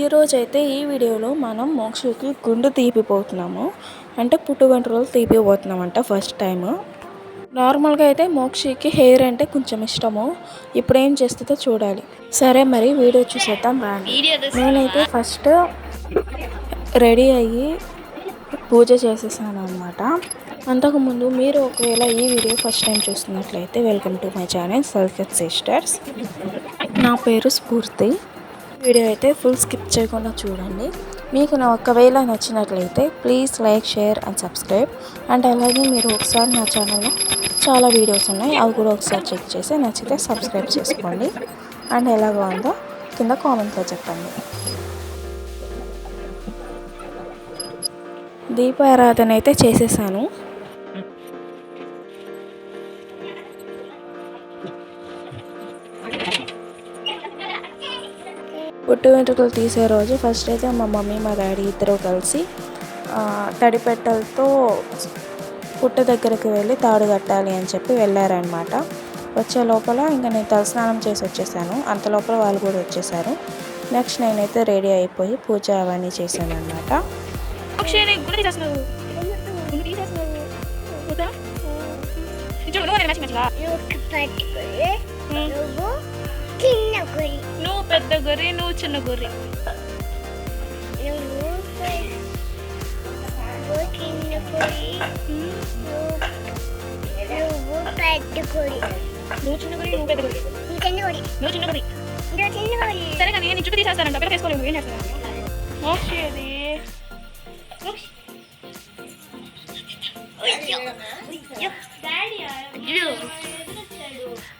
ఈరోజు అయితే ఈ వీడియోలో మనం మోక్షకి గుండు తీపిపోతున్నాము. అంటే పుట్టు వెంట్రుకలు తీపిపోతున్నామంట ఫస్ట్ టైం నార్మల్గా అయితే మోక్షికి హెయిర్ అంటే కొంచెం ఇష్టము. ఇప్పుడు ఏం చేస్తుందో చూడాలి. సరే మరి వీడియో చూసేద్దాం రాండి. నేనైతే ఫస్ట్ రెడీ అయ్యి పూజ చేసేసాను అనమాట అంతకుముందు మీరు ఒకవేళ ఈ వీడియో ఫస్ట్ టైం చూస్తున్నట్లయితే welcome to my channel Salkat sisters నా పేరు స్ఫూర్తి. వీడియో అయితే ఫుల్ స్కిప్ చేయకుండా చూడండి. మీకు నా ఒకవేళ నచ్చినట్లయితే please like share and subscribe and అలాగే మీరు ఒకసారి నా ఛానల్లో చాలా వీడియోస్ ఉన్నాయి. అవి కూడా ఒకసారి చెక్ చేసి నచ్చితే సబ్స్క్రైబ్ చేసుకోండి. అండ్ ఎలా బాగుందో కింద కామెంట్లో చెప్పండి. దీపారాధన అయితే చేసేసాను. పుట్టు వెంట్రుకలు తీసే రోజు ఫస్ట్ అయితే మా మమ్మీ మా డాడీ ఇద్దరు కలిసి తడిపెట్టలతో పుట్ట దగ్గరికి వెళ్ళి తాడు కట్టాలి అని చెప్పి వెళ్ళారనమాట వచ్చే లోపల ఇంకా నేను తలస్నానం చేసి వచ్చేసాను. అంత లోపల వాళ్ళు కూడా వచ్చేసారు. నెక్స్ట్ నేనైతే రెడీ అయిపోయి పూజ అవన్నీ చేశాను అనమాట నువ్వు చిన్న గురి. నువ్వు పెద్ద గొర్రె నువ్వు చిన్న గొర్రె నువ్వు పెద్ద గురి. నువ్వు చిన్న గొర్రె నువ్వు పెద్ద గొర్రె నువ్వు చిన్న గురి. నువ్వు చిన్న గొర్రె నువ్వు చిన్న గురి. సరే కానీ నేను చుట్టూ తీసేస్తానంట. పిల్లలు వేసుకోలేము ఏం చేస్తాను మోక్షి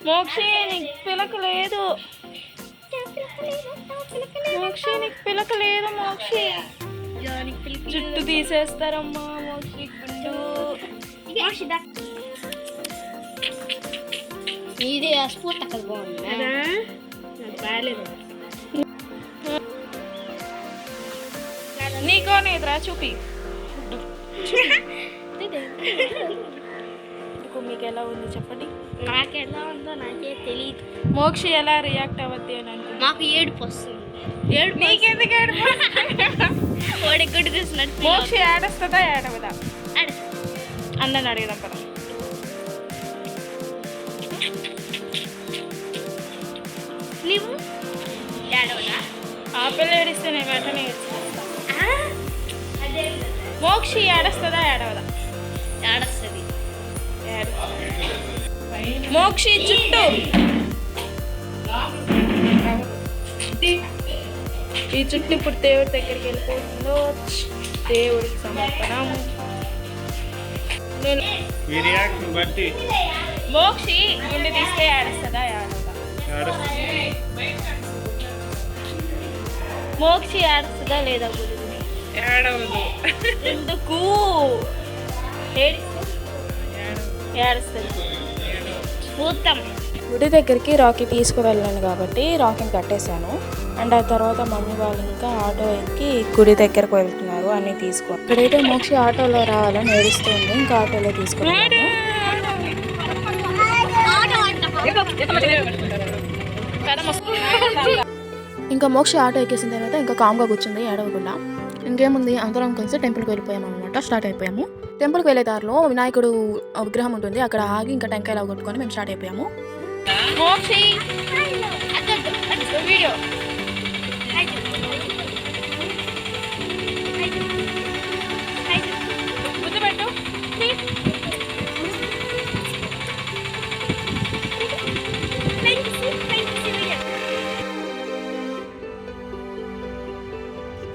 మోక్షి నీకు పిలక లేదు మోక్షి నీకు పిలక లేదు మోక్షి. జుట్టు తీసేస్తారమ్మా మోక్షి గుండు. ఇది స్పూట్ అక్కడ బాగుంది. బాగాలేదు నీకో నేద్రా చూపి. మీకు ఎలా ఉంది చెప్పండి? నాకు ఎలా ఉందో నాకే తెలియదు మోక్షి ఎలా రియాక్ట్ అవ్వద్ది అని అనుకుంటున్నా మాకు ఏడుపు వస్తుంది. ఏడుపు నీకెందుకు ఏడుపు? గుడ్డు చూసినట్టు మోక్షి ఏడొస్తుందా ఏడవదా? అన్నని అడిగదాం పద. నువ్వు? ఏడవనా ఆ పిల్ల ఏడిస్తే నేను వెంటనే మోక్షి ఏడొస్తుందా ఏడవదా? ఏడొస్తుంది? మోక్షి జుట్టు ఈ జుట్టు ఇప్పుడు దేవుడి దగ్గరికి వెళ్ళిపోతుందో దేవుడికి సమర్పణం. మోక్షి గుండె తీస్తే ఏడుస్తుందా? ఏడుస్తుంది. మోక్షి ఏడుస్తుందా లేదా గుడి ఏడవదు. ఎందుకు? ఏడిస్తే ఏడుస్తుంది. చూద్దాం. గుడి దగ్గరికి రాకీ తీసుకువెళ్ళాను కాబట్టి రాకీని కట్టేశాను. అండ్ ఆ తర్వాత మమ్మీ వాళ్ళు ఇంకా ఆటో ఎక్కి గుడి దగ్గరకు వెళ్తున్నారు అన్ని తీసుకో ఇక్కడైతే మోక్ష ఆటోలో రావాలని ఏడుస్తుంది. ఇంకా ఆటోలో తీసుకున్నాను ఇంకా మోక్ష ఆటో ఎక్కేసిన తర్వాత ఇంకా కామ్గా కూర్చుంది ఏడవకుండా. ఇంకేముంది? అందరం కలిసి టెంపుల్కి వెళ్ళిపోయాము అనమాట స్టార్ట్ అయిపోయాము. టెంపుల్కి వెళ్ళే దారిలో వినాయకుడు విగ్రహం ఉంటుంది. అక్కడ ఆగి ఇంకా టెంకాయలు కొట్టుకొని మేము స్టార్ట్ అయిపోయాము.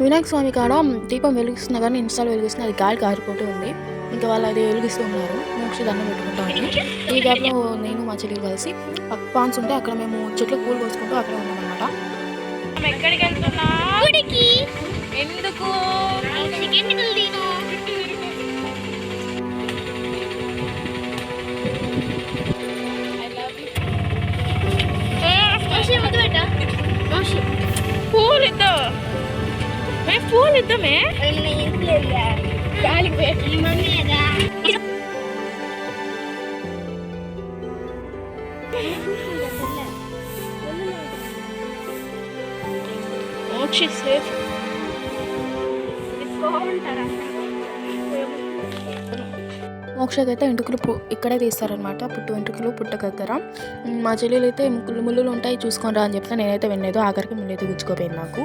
వినాయక స్వామి కాడ దీపం వెలిగిస్తున్నా కానీ ఇన్స్టాల్ వెలిగిస్తున్నా అది గాలి కారిపోతూ ఉంది. ఇంకా వాళ్ళు అది వెలిగిస్తూ ఉన్నారు. మోక్ష దండం పెట్టుకుంటా ఉంది ఈ గ్యాప్లో నేను మా చెల్లి కలిసి పాన్స్ ఉంటే అక్కడ మేము చెట్లు పూలు కోసుకుంటూ అక్కడ ఉన్నాం ఎక్కడికి వెళ్తున్నా? గుడికి. ఎందుకు? పూలు ఇద్దాం. పూలు ఇద్దామే? ఏమన్నా ఇంట్లో మోక్షి సేఫ్. ఎంటుకలు పు- ఇక్కడే తీస్తారనమాట పుట్టు వెంట్రుకలు పుట్ట దగ్గర మా చెల్లెలు అయితే ముళ్ళు ముళ్ళు ఉంటాయి చూసుకొని రా అని చెప్తే నేనైతే వినలేదు ఆఖరికి ముళ్ళైతే గుచ్చుకోపోయింది నాకు.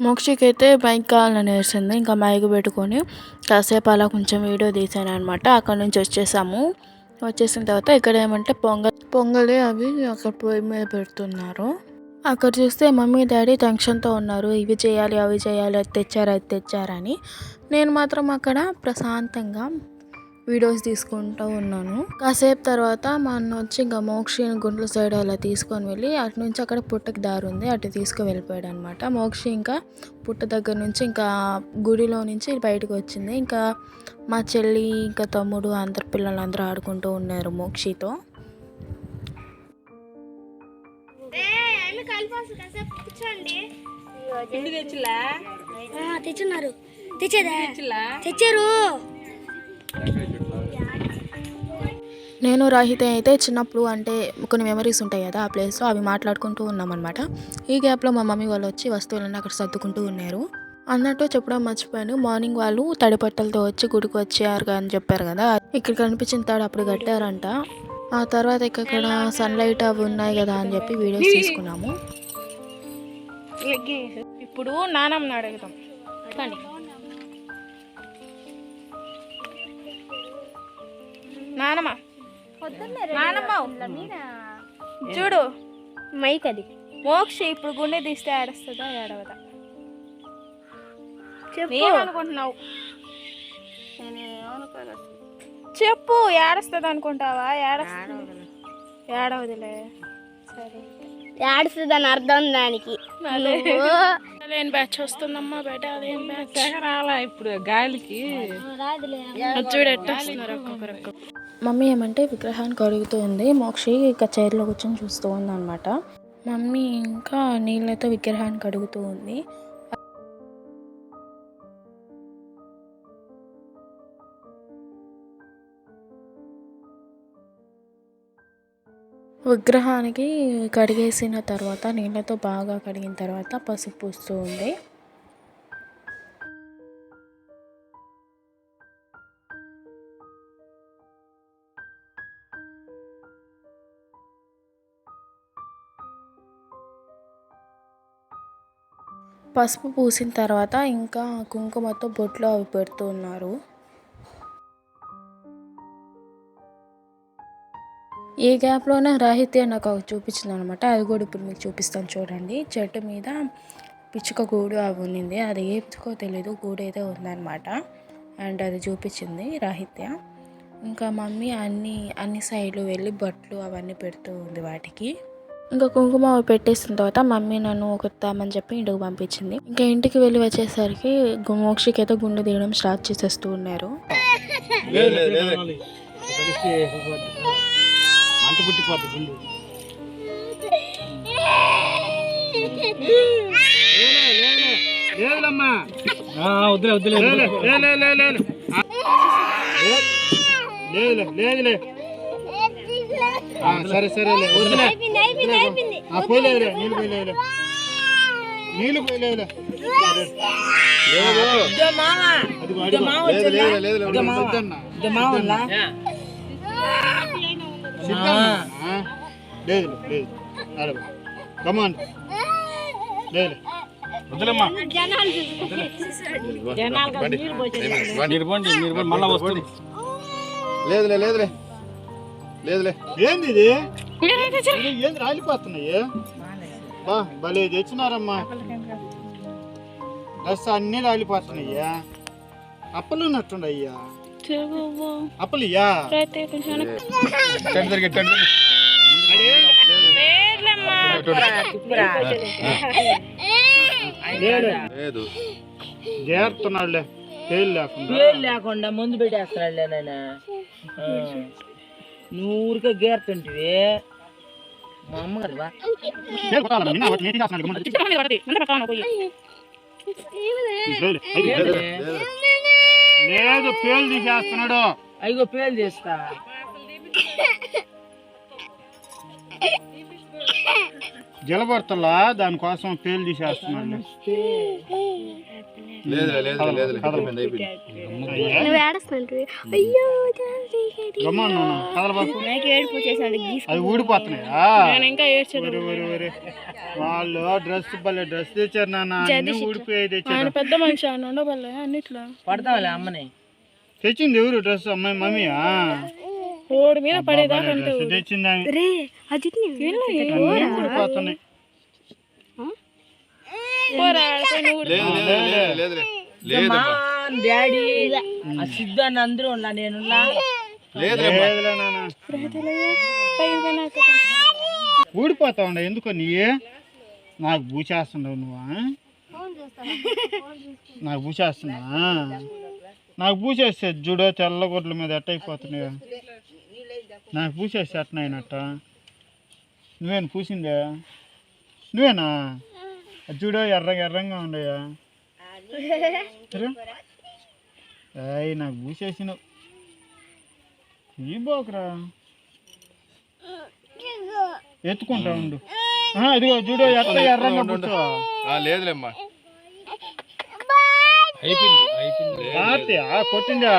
మోక్షికైతే అయితే బైక్ కావాలని వేసింది. ఇంకా మైక్ పెట్టుకొని కాసేపు అలా కొంచెం వీడియో తీసాను అనమాట అక్కడ నుంచి వచ్చేసాము. వచ్చేసిన తర్వాత ఇక్కడ ఏమంటే పొంగల్ పొంగలి అవి అక్కడ పొయ్యి మీద పెడుతున్నారు. అక్కడ చూస్తే మమ్మీ డాడీ టెన్షన్తో ఉన్నారు. ఇవి చేయాలి అవి చేయాలి అది తెచ్చారు అది తెచ్చారని. నేను మాత్రం అక్కడ ప్రశాంతంగా వీడియోస్ తీసుకుంటూ ఉన్నాను. కాసేపు తర్వాత మా అన్న వచ్చి ఇంకా మోక్షి గుండ్ల సైడ్ అలా తీసుకొని వెళ్ళి అటు నుంచి అక్కడ పుట్టకి దారి ఉంది అటు తీసుకు వెళ్ళిపోయాడు అనమాట మోక్షి ఇంకా పుట్ట దగ్గర నుంచి ఇంకా గుడిలో నుంచి బయటకు వచ్చింది. ఇంకా మా చెల్లి ఇంకా తమ్ముడు అందరు పిల్లలందరూ ఆడుకుంటూ ఉన్నారు మోక్షితో. తెచ్చున్నారు. తెచ్చేదా? తెచ్చారు. నేను రాహిత అయితే చిన్నప్పుడు అంటే కొన్ని మెమరీస్ ఉంటాయి కదా ఆ ప్లేస్లో అవి మాట్లాడుకుంటూ ఉన్నామన్నమాట. ఈ గ్యాప్లో మా మమ్మీ వాళ్ళు వచ్చి వస్తువులన్నీ అక్కడ సర్దుకుంటూ ఉన్నారు. అన్నట్టు చెప్పడం మర్చిపోయాను. మార్నింగ్ వాళ్ళు తడి బట్టలతో వచ్చి గుడికి వచ్చారు అని చెప్పారు కదా. ఇక్కడ కనిపించిన తాడు అప్పుడు కట్టారంట. ఆ తర్వాత ఇక్కడ సన్లైట్ అవి ఉన్నాయి కదా అని చెప్పి వీడియోస్ తీసుకున్నాము. ఇప్పుడు నానమ్మని అడుగుతాం కానీ నానమ్మ. నానమ్మ. చూడు. మైక్ అది మోక్ష ఇప్పుడు గుండె తీస్తే ఏడుస్తుందా ఏడవదా. చెప్పు. ఏమనుకుంటున్నావు చెప్పు ఏడుస్తుంది అనుకుంటావా? ఏడుస్తుంది. ఏడవదులే. సరే. ఏడుస్తుందని అర్థం దానికి. బ్యాచ్ వస్తుందమ్మా బయట అదేం బ్యాచ్? రాలా ఇప్పుడు గాలికి. రాదులే. చూడు ఎట్ట వస్తున్నారు ఒక్కొక్కరు. మమ్మీ ఏమంటే విగ్రహాన్ని కడుగుతూ ఉంది. మోక్షి ఇక చైర్లో కూర్చొని చూస్తూ ఉంది అనమాట మమ్మీ ఇంకా నీళ్ళతో విగ్రహాన్ని కడుగుతూ ఉంది. విగ్రహానికి కడిగేసిన తర్వాత నీళ్ళతో బాగా కడిగిన తర్వాత పసుపు పూస్తూ ఉంది. పసుపు పూసిన తర్వాత ఇంకా కుంకుమతో బొట్లు అవి పెడుతూ ఉన్నారు. ఈ గ్యాప్లోనే రాహిత్య నాకు ఒకటి చూపించింది అనమాట అది కూడా ఇప్పుడు మీకు చూపిస్తాను చూడండి. చెట్టు మీద పిచ్చుక గూడు అవి ఉన్నింది. అది ఏ పిచ్చుకో తెలీదు. గూడు అయితే ఉందన్నమాట అండ్ అది చూపించింది రాహిత్య. ఇంకా మమ్మీ అన్ని అన్ని సైడ్లు వెళ్ళి బట్టలు అవన్నీ పెడుతూ ఉంది వాటికి. ఇంకా కుంకుమ పెట్టేసిన తర్వాత మమ్మీ నన్ను ఒకతామని చెప్పి ఇంటికి పంపించింది ఇంకా ఇంటికి వెళ్ళి వచ్చేసరికి మోక్షికి అయితే గుండె తీయడం స్టార్ట్ చేసేస్తూ ఉన్నారు లేదులే లేదులే ఆ, సరే ఆ, పోయలేదులే నీళ్ళు పోయలేదులే నీళ్ళు వాడి లేదు లేదు అరే కమాన్ లేదు. వద్దులేమ్మా జనాలు మళ్ళీ వస్తుంది. లేదులే లేదులే లేదులే. ఏంది ఇది? ఏంది రాలిపోతున్నాయి? బా భలే తెచ్చినారమ్మా. డ్రెస్ అన్ని రాలిపోతున్నాయ్యా అప్పలు ఉన్నట్టుండయ్యా. అప్పలు ఇయ్యా టెంట్ తిరిగి టెంట్ తిరిగి లేదు. చేరుతున్నాడులే లేకుండా. ముందు పెట్టేస్తున్నాడులే నాయన. నువ్వు ఊరికే గేరుతుంటివి మా అమ్మగారు లేదు, పేలు తీసేస్తున్నాడు. అయ్యో పేరు చేస్తా జలబడతలా దానికోసం పేలు గీసు అది ఊడిపోతున్నాయా. వాళ్ళు డ్రెస్ భలే డ్రెస్ తెచ్చారు నాన్న. అన్ని ఊడిపోయి తెచ్చారు. పెద్ద మనిషి అన్నిట్లో. పడతావులే అమ్మని. తెచ్చింది ఎవరు డ్రెస్ అమ్మాయి మమ్మీయా ఓడి మీద పడేదాకా. రే అది డాడీ సిద్ధు అని అందరూ ఉన్నా నేనున్నా. ఎక్కుతా. ఊడిపోతా ఉండ ఎందుకో నీ? నాకు పూచేస్తున్నావు నువ్వా? నాకు పూచేస్తున్నా నాకు పూసేస్తే జుడో తెల్ల గుడ్ల మీద ఎట్ట అయిపోతున్నాయా నాకు పూసేస్తే ఎట్ట అయినట్ట. నువ్వేనా పూసిందే? నువ్వేనా? ఆ జుడో ఎర్రగా ఎర్రంగా ఉండయా అయ్యి నాకు పూసేసినావు. ఈ బోకరా. ఎత్తుకుంటా ఉండు. ఇదిగో చూడు ఎట్లా ఎర్రంగా ఆ, లేదులేమ్మా. అయిపోయింది అయిపోయింది. కొట్టిందా?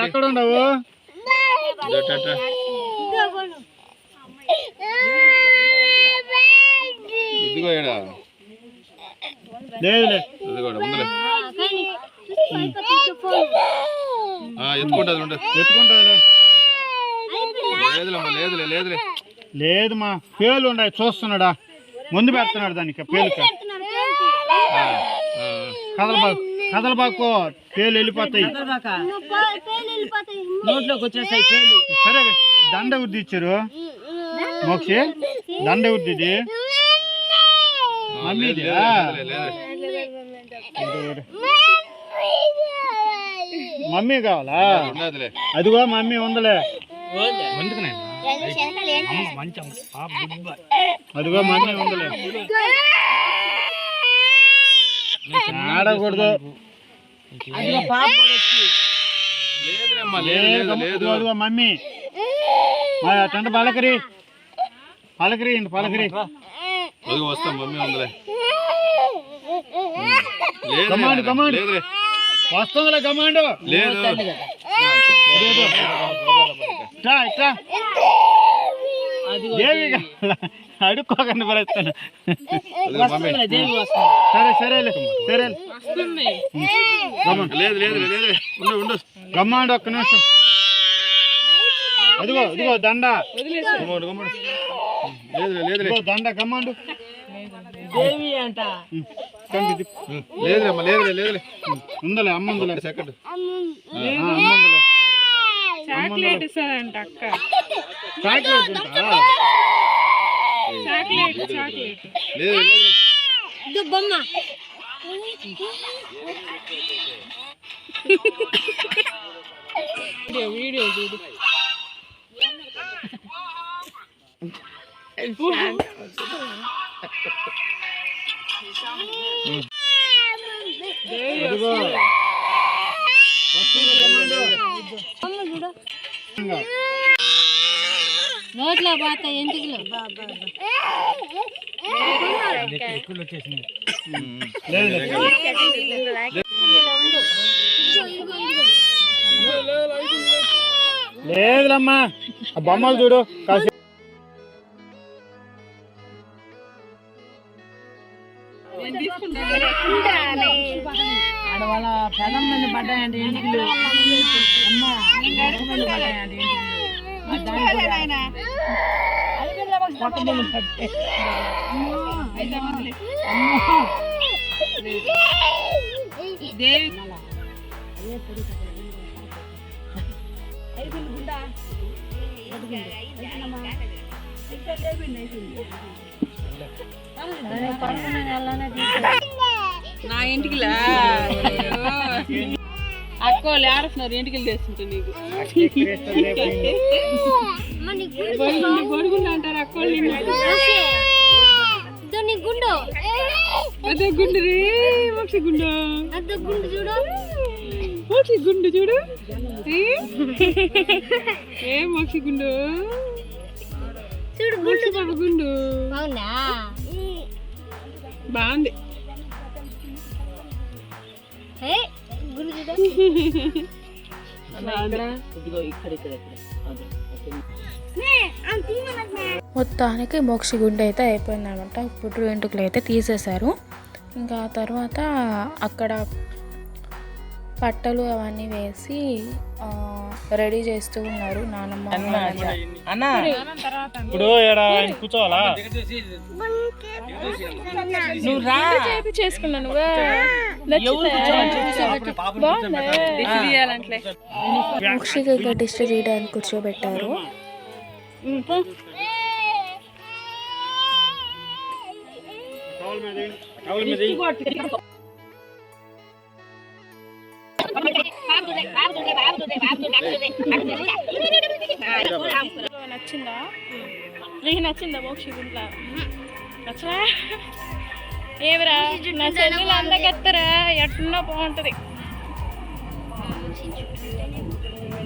ఎక్కడ ఉండవు. ఇదిగో లేదులే ఎత్తుకుంటుంది లేదులేమ్మా లేదులే లేదులే లేదు మా పేలు ఉన్నాయి చూస్తున్నాడా? ముందు పెడుతున్నాడు దానికి పేలుక ఆ, ఆ, కదలబాకు పేలు వెళ్ళిపోతాయి. నోట్లోకి వచ్చేసాయి పేలు సరే దండ ఉద్ది ఇచ్చారు. మోక్షి దండ ఉద్ది మమ్మీది. మమ్మీ కావాలా? అదిగో మమ్మీ ఉందలే. అదిగో మమ్మీ ఉందలే ఆడకూడదు అదిగో పాప కూడా వచ్చి లేదులేమ్మా లేదు లేదు లేదు అదిగో, అదిగో మమ్మీ? మా అటంట పలకరి. పలకరి ఇంటి పలకరి. వస్తాం మమ్మీ ఉందిలే లేదు కమాండ్, కమాండ్. వస్తుందిలే కమాండ్. లేదు. ఇట్రా అదిగో దేవి అడుక్కోకండి పరేస్తాను సరే సరేలే సరే లేదు లేదు లేదు ఉండు ఉండు. గమ్మాండు ఒక్క నిమిషం. అదిగో ఇదిగో దండ. గమ్ముడు, గమ్ముడు. లేదులే లేదులే ఇదిగో దండ గమ్మాండు. దేవి అంట. లేదులేమ్మా లేదులే లేదులే ఉందలే అమ్మ ఉందలే. సెకండ్ ఆ, అమ్మ ఉందలే. చాక్లెట్ ఇస్తారంట అక్క. చాక్లెట్ తింటా చాక్లెట్ చాక్లెట్ లేదు లేదు బొమ్మ వీడియో వీడియో చూడు అదిగో నోట్లో పోత ఎందుకులో? లేదు లేదులమ్మా ఆ బొమ్మలు చూడు కాసేపు. ఆడవాళ్ళ పెదం మీద పడ్డాయంటే ఇంటికి అమ్మ పెదం మీద పడ్డాయంటే ఇంటికి పొట్ట మీద పడ్డాయి. నా ఇంటికిలా అక్క వాళ్ళు ఆడుతున్నారు ఇంటికి తెస్తుంటే నీకు. బొడుగుండు అంటారు అక్క వాళ్ళు నీ గుండు. అదే గుండు రే మక్షి గుండు. గుండు చూడు. మక్షి గుండు చూడు. ఏ? ఏ మక్షి గుండు? చూడు మక్షి బాబు గుండు. అవునా? బాగుంది. ఏ? గుండు చూడు మొత్తానికి మోక్షి గుండె అయితే అయిపోయిందనమాట పుట్టు వెంట్రుకలు అయితే తీసేశారు. ఇంకా ఆ తర్వాత అక్కడ పట్టలు అవన్నీ వేసి రెడీ చేస్తూ ఉన్నారు నానమ్మ. అన్నా ఇప్పుడు కూర్చోవాలా? నువ్వు రా. చేసుకున్నా నువ్వే. తీయాలంటే. మోక్షికి ఇక. దిష్టి తీయడానికి కూర్చోబెట్టారు నచ్చిందా నీకు నచ్చిందా మోక్షి గుంట్ల? నచ్చరా? ఏమిరా? నా చెల్లెలు అందగత్తరా ఎట్టున్నా బాగుంటది.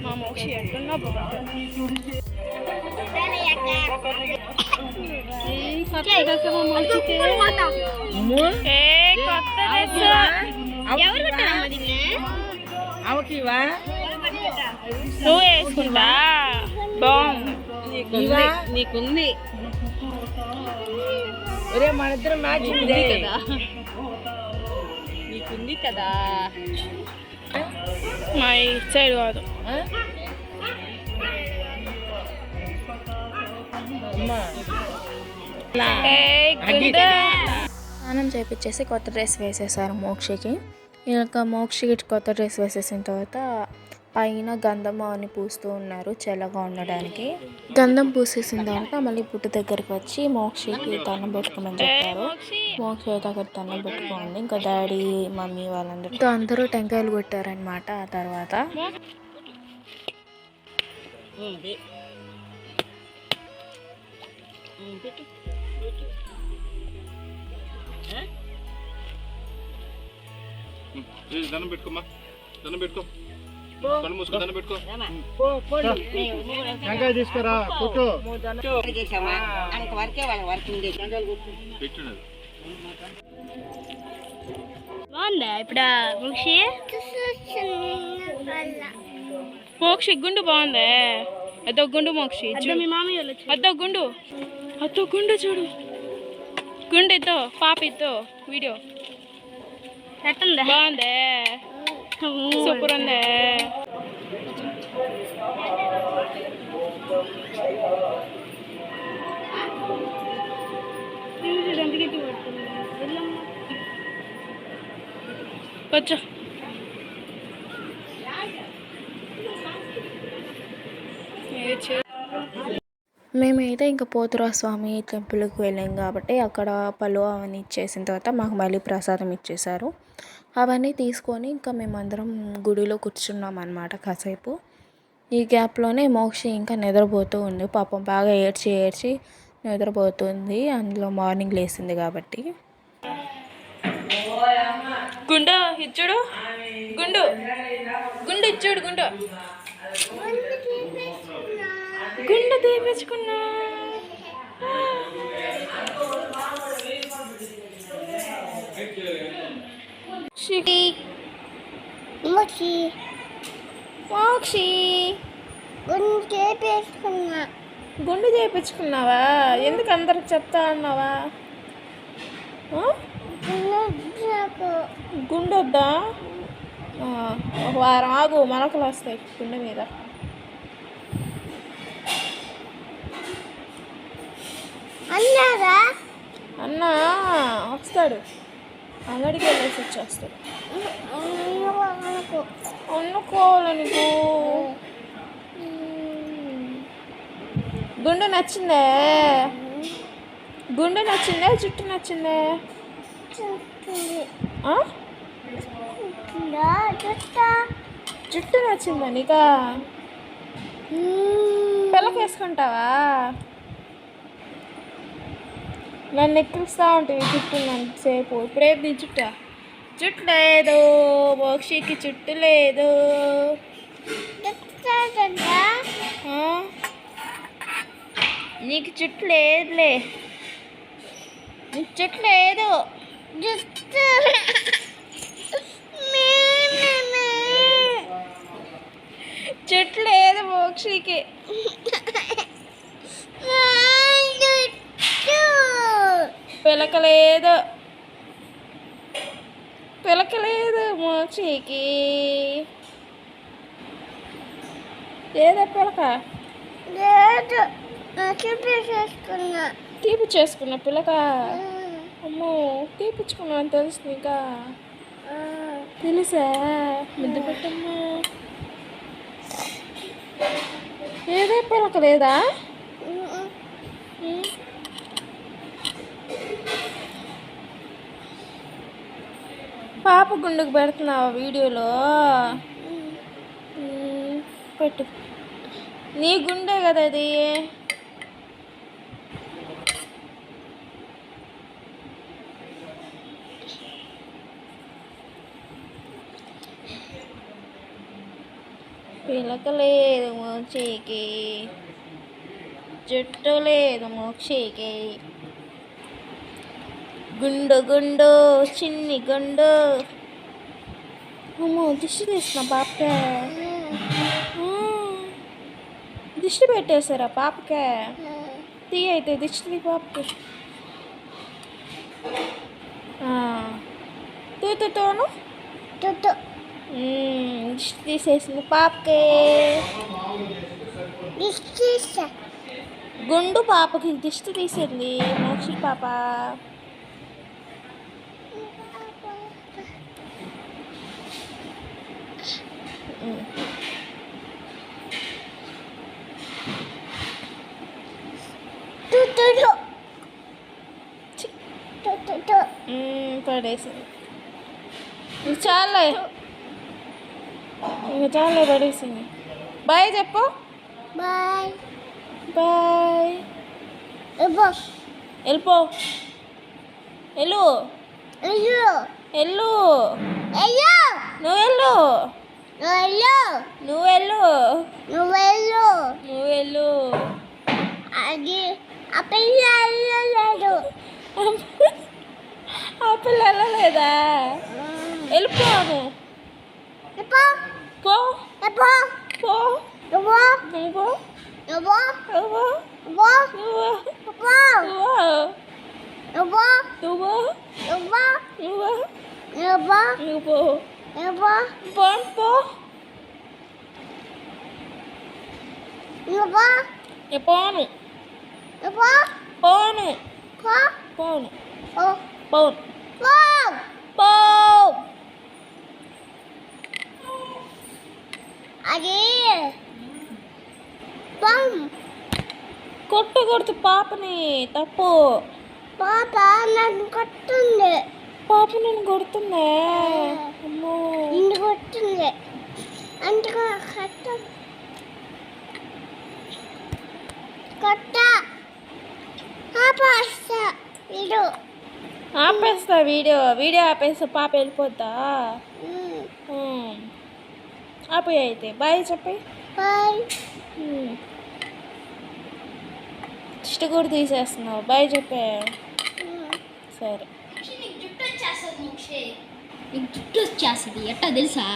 మా మోక్షి ఎట్టున్నా బాగుంటుంది. ఏ, కొత్త ఎవరు కొట్టారమ్మా దీన్ని? అవకివా నువ్వు వేసుకుంటా బాగుంది. నీకుంది. నీకుంది. ఒరే మన ఇద్దరం మ్యాచ్ ఉంది. కదా. నీకుంది కదా. మా ఇటు సైడ్ కాదు. స్నానం చేపించేసి కొత్త డ్రెస్ వేసేసారు మోక్షకి. ఇక మోక్షకి కొత్త డ్రెస్ వేసేసిన తర్వాత పైన గంధం అని పూస్తూ ఉన్నారు చల్లగా ఉండడానికి. గంధం పూసేసిన తర్వాత మళ్ళీ పుట్టు దగ్గరికి వచ్చి మోక్షకి దండం పెట్టుకోమని చెప్పారు. మోక్ష దగ్గర అక్కడ దండం పెట్టుకోండి ఇంకా డాడీ మమ్మీ వాళ్ళందరూ అందరూ టెంకాయలు కొట్టారనమాట ఆ తర్వాత. దండం పెట్టుకోమ్మా. దండం పెట్టుకో. కళ్ళు మూసుకో దండం పెట్టుకో. టెంకాయ తీసుకురా కూర్చో. పెట్టున్నది బాగుందా ఇప్పుడు ముక్షి? మోక్షి గుండు బాగుందే? అదో గుండు మోక్షి చూడు. మీ మామయ్య అదో గుండు అదో గుండు. చూడు గుండు ఇద్దో పాప ఇద్దో వీడియో. ఎట్టుందా బాగుందే సూపర్ ఉందే వచ్చా ఏ చే మేమైతే ఇంకా పోతురా స్వామి టెంపుల్కి వెళ్ళాం కాబట్టి అక్కడ పలు అవన్నీ ఇచ్చేసిన తర్వాత మాకు మళ్ళీ ప్రసాదం ఇచ్చేసారు అవన్నీ తీసుకొని ఇంకా మేమందరం గుడిలో కూర్చున్నాం అనమాట కాసేపు. ఈ గ్యాప్లోనే మోక్షి ఇంకా నిద్రపోతూ ఉంది. పాపం బాగా ఏడ్చి ఏడ్చి నిద్రపోతుంది. అందులో మార్నింగ్ లేసింది కాబట్టి. గుండు ఇచ్చుడు గుండు. గుండు ఇచ్చుడు గుండు. గుండు తీపించుకున్నా ముక్షి. మోక్షి. గుండు చేపేసుకున్నా. గుండు చేయించుకున్నావా ఎందుకు అందరికి చెప్తా అన్నావా? ఆ? గుండు నాకు గుండె వద్దా ఆ, ఒక వారం ఆగు మొలకలు వస్తాయి గుండె మీద అన్నారా అన్న వస్తాడు. అంగడికి వెళ్ళేసి వచ్చేస్తాడు. నాకు వండుకోవాలి నీకు గుండె నచ్చిందే? గుండె నచ్చిందే జుట్టు నచ్చిందే? చుట్టా జుట్టు? నచ్చిందా నీకా? పిల్లకి వేసుకుంటావా నన్ను ఎక్కిరిస్తా ఉంటుంది జుట్టు సేపు ఇప్పుడే నీ జుట్టు? జుట్టు లేదు. మోక్షికి లేదు. చుట్టా ఆ? నీకు జుట్టు లేదులే. నీకు జుట్టు లేదు. జుట్టు. జుట్టు లేదు మోక్షికి. పిలక లేదు పిలక లేదు మోక్షికి లేదా. పిలక లేదు చూపించేసుకున్నా తీపి చేసుకున్న పిలక? అమ్మో తీపిచ్చుకున్నా అని తెలుసు నీకా? తెలుసా? ముద్దు పెట్టమ్మా. ఏదే పిలక లేదా? పాప గుండుకు పెడుతున్నావా వీడియోలో. పెట్టు. నీ గుండె కదా అది. పిలక లేదు మోక్షికి జుట్టు లేదు మోక్షికి గుండు గుండు చిన్ని గుండు. అమ్మో దిష్టి తీసిన పాపకే. దిష్టి పెట్టేశారా పాపకే? తీ అయితే దిష్టి తీ పాపకి. ఆ, తూతు తోను. చుట్టూ మ్మ్, దిష్టి తీసేసింది పాపకే. దిష్టి గుండు పాపకి దిష్టి తీసింది మోక్షి పాప మ్మ్. చుట్టూ చుట్టూ మ్మ్, పడేసింది ఇది చాలే ఇంకా చాలే పడేసింది బాయ్ చెప్పు బాయ్ బాయ్ వెళ్ళిపో వెళ్ళు వెళ్ళు అయ్యో నువ్వు వెళ్ళు అయ్యో నువ్వు వెళ్ళు నువ్వెళ్ళు నువ్వు వెళ్ళు అది ఆ పిల్ల వెళ్ళలేదు ఆ పిల్ల వెళ్ళలేదా వెళ్ళిపో నువ్వు ఎప్పో పో ఎప్పో పో ఎవ్వో నువ్వు పో ఎవ్వో నువ్వు ఎవ్వో నువ్వు ఎవ్వో నువ్వు ఎవ్వో నువ్వు ఎవ్వో నువ్వు ఎవ్వో నువ్వు పో ఎవ్వో పో పో ఎవ్వో నేను పోను పోను. పోను. ఓ. పోను. పో. పో. అది. పం. కొట్టు కొడుతు పాపని తప్పు. పాప నన్ను కొట్టుంది. పాప నేను కొడుతుందే? అమ్మో. నిన్ను కొట్టుంది. అందుకు కట్ట. కొట్ట. ఇడు ఆపేస్తా వీడియో వీడియో ఆపేస్తా పాప వెళ్ళిపోద్దా ఉమ్. ఆపే అయితే బాయ్ చెప్పి. బాయ్. ఇష్ట కూడా తీసేస్తున్నావు బాయ్ చెప్పే. సరే. నీకు జుట్టు వచ్చేస్తుంది ఎట్టా తెలుసా?